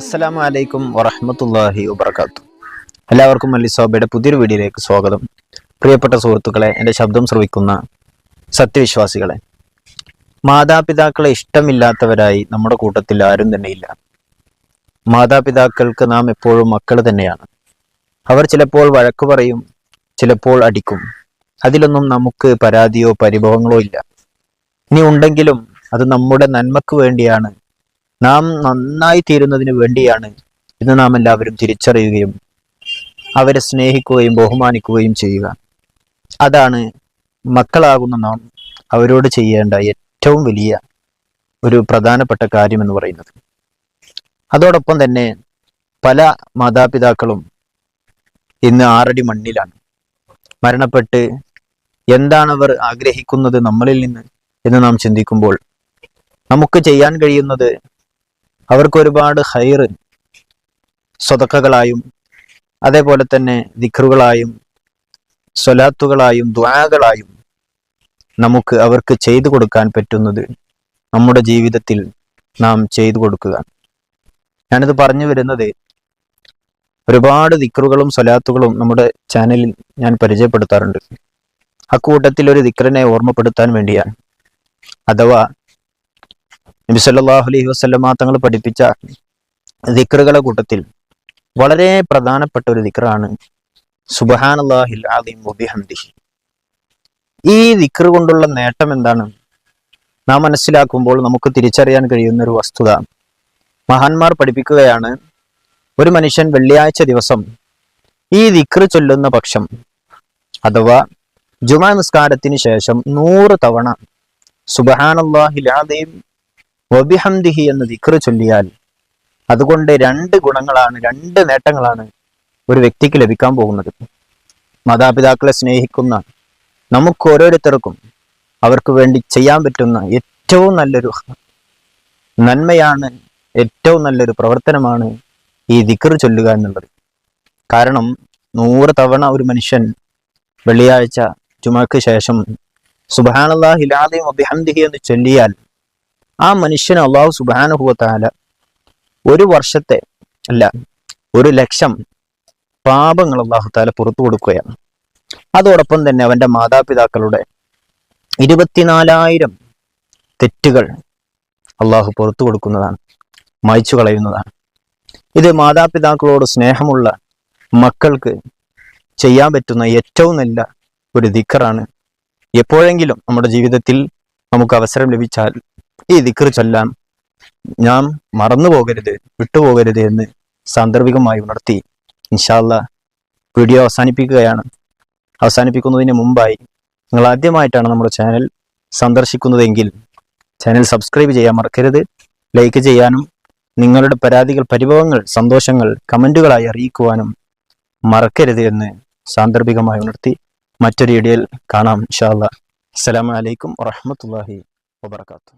അസ്സലാമു അലൈക്കും വറഹ്മത്തുള്ളാഹി വബർക്കാത്തു എല്ലാവർക്കും മല്ലിസോബയുടെ പുതിയൊരു വീഡിയോയിലേക്ക് സ്വാഗതം. പ്രിയപ്പെട്ട സുഹൃത്തുക്കളെ എന്റെ ശബ്ദം ശ്രവിക്കുന്ന സത്യവിശ്വാസികളെ മാതാപിതാക്കളെ ഇഷ്ടമില്ലാത്തവരായി നമ്മുടെ കൂട്ടത്തിൽ ആരും തന്നെ ഇല്ല. മാതാപിതാക്കൾക്ക് നാം എപ്പോഴും മക്കൾ തന്നെയാണ്. അവർ ചിലപ്പോൾ വഴക്ക് പറയും ചിലപ്പോൾ അടിക്കും. അതിലൊന്നും നമുക്ക് പരാതിയോ പരിഭവങ്ങളോ ഇല്ല. ഇനി ഉണ്ടെങ്കിലും അത് നമ്മുടെ നന്മക്ക് വേണ്ടിയാണ്. നാം നന്നായി തീരുന്നതിന് വേണ്ടിയാണ് ഇന്ന് നാം എല്ലാവരും തിരിച്ചറിയുകയും അവരെ സ്നേഹിക്കുകയും ബഹുമാനിക്കുകയും ചെയ്യുക. അതാണ് മക്കളാകുന്ന നാം അവരോട് ചെയ്യേണ്ട ഏറ്റവും വലിയ ഒരു പ്രധാനപ്പെട്ട കാര്യം എന്ന് പറയുന്നത്. അതോടൊപ്പം തന്നെ പല മാതാപിതാക്കളും ഇന്ന് ആറടി മണ്ണിലാണ്. മരണപ്പെട്ട് എന്താണ് അവർ ആഗ്രഹിക്കുന്നത് നമ്മളിൽ നിന്ന് എന്ന് നാം ചിന്തിക്കുമ്പോൾ നമുക്ക് ചെയ്യാൻ കഴിയുന്നത് അവർക്ക് ഒരുപാട് ഹൈറ് സ്വതക്കകളായും അതേപോലെ തന്നെ ദിഖറുകളായും സ്വലാത്തുകളായും ദ്വാകളായും നമുക്ക് അവർക്ക് ചെയ്തു കൊടുക്കാൻ പറ്റുന്നത് നമ്മുടെ ജീവിതത്തിൽ നാം ചെയ്തു കൊടുക്കുക. ഞാനിത് പറഞ്ഞു വരുന്നത് ഒരുപാട് ദിക്റുകളും സ്വലാത്തുകളും നമ്മുടെ ചാനലിൽ ഞാൻ പരിചയപ്പെടുത്താറുണ്ട്. അക്കൂട്ടത്തിൽ ഒരു ദിക്റിനെ ഓർമ്മപ്പെടുത്താൻ വേണ്ടിയാണ്. അഥവാ നബി സല്ലാഹു അലൈഹി വസ്ലമ തങ്ങൾ പഠിപ്പിച്ച ദിക്റുകളുടെ കൂട്ടത്തിൽ വളരെ പ്രധാനപ്പെട്ട ഒരു ദിക്റാണ് അലീം വബിഹംദിഹി ഈ ദിക്റ് കൊണ്ടുള്ള നേട്ടം എന്താണ്? നാം മനസ്സിലാക്കുമ്പോൾ നമുക്ക് തിരിച്ചറിയാൻ കഴിയുന്ന ഒരു വസ്തുത. മഹാന്മാർ പഠിപ്പിക്കുകയാണ് ഒരു മനുഷ്യൻ വെള്ളിയാഴ്ച ദിവസം ഈ ദിക്റ് ചൊല്ലുന്ന പക്ഷം അഥവാ ജുമാ നിസ്കാരത്തിന് ശേഷം നൂറ് തവണ സുബഹാനല്ലാഹിൽ അലീം വബിഹംദിഹി എന്ന് ദിക്ർ ചൊല്ലിയാൽ അതുകൊണ്ട് രണ്ട് ഗുണങ്ങളാണ് രണ്ട് നേട്ടങ്ങളാണ് ഒരു വ്യക്തിക്ക് ലഭിക്കാൻ പോകുന്നത്. മാതാപിതാക്കളെ സ്നേഹിക്കുന്ന നമുക്ക് ഓരോരുത്തർക്കും അവർക്ക് വേണ്ടി ചെയ്യാൻ പറ്റുന്ന ഏറ്റവും നല്ലൊരു നന്മയാണ് ഏറ്റവും നല്ലൊരു പ്രവർത്തനമാണ് ഈ ദിക്ർ ചൊല്ലുക എന്നുള്ളത്. കാരണം നൂറ് തവണ ഒരു മനുഷ്യൻ വെള്ളിയാഴ്ച ചുമക്ക് ശേഷം സുബാനല്ലാഹിലാദയും അഭിഹന്ദിഹി എന്ന് ചൊല്ലിയാൽ ആ മനുഷ്യന് അള്ളാഹു സുബാനുഭവത്താല ഒരു വർഷത്തെ അല്ല ഒരു ലക്ഷം പാപങ്ങൾ അള്ളാഹു താല പുറത്തു കൊടുക്കുകയാണ്. അതോടൊപ്പം തന്നെ അവന്റെ മാതാപിതാക്കളുടെ ഇരുപത്തിനാലായിരം തെറ്റുകൾ അള്ളാഹു പുറത്തു കൊടുക്കുന്നതാണ് മായ്ച്ചു കളയുന്നതാണ്. ഇത് മാതാപിതാക്കളോട് സ്നേഹമുള്ള മക്കൾക്ക് ചെയ്യാൻ പറ്റുന്ന ഏറ്റവും നല്ല ഒരു ദിക്കറാണ്. എപ്പോഴെങ്കിലും നമ്മുടെ ജീവിതത്തിൽ നമുക്ക് അവസരം ലഭിച്ചാൽ ഈ ദിക്കർ ചൊല്ലാം ഞാൻ മറന്നു പോകരുത് വിട്ടുപോകരുത് എന്ന് സാന്ദർഭികമായി ഉണർത്തി. ഇൻഷാല്ല വീഡിയോ അവസാനിപ്പിക്കുകയാണ്. അവസാനിപ്പിക്കുന്നതിന് മുമ്പായി നിങ്ങൾ ആദ്യമായിട്ടാണ് നമ്മുടെ ചാനൽ സന്ദർശിക്കുന്നതെങ്കിൽ ചാനൽ സബ്സ്ക്രൈബ് ചെയ്യാൻ മറക്കരുത്. ലൈക്ക് ചെയ്യാനും നിങ്ങളുടെ പരാതികൾ പരിഭവങ്ങൾ സന്തോഷങ്ങൾ കമന്റുകളായി അറിയിക്കുവാനും മറക്കരുത് എന്ന് സാന്ദർഭികമായി ഉണർത്തി മറ്റൊരു ഇടയിൽ കാണാം ഇൻഷാല്ല അസ്സലാമു അലൈക്കും വറഹ്മത്തുള്ളാഹി വബർക്കാത്തു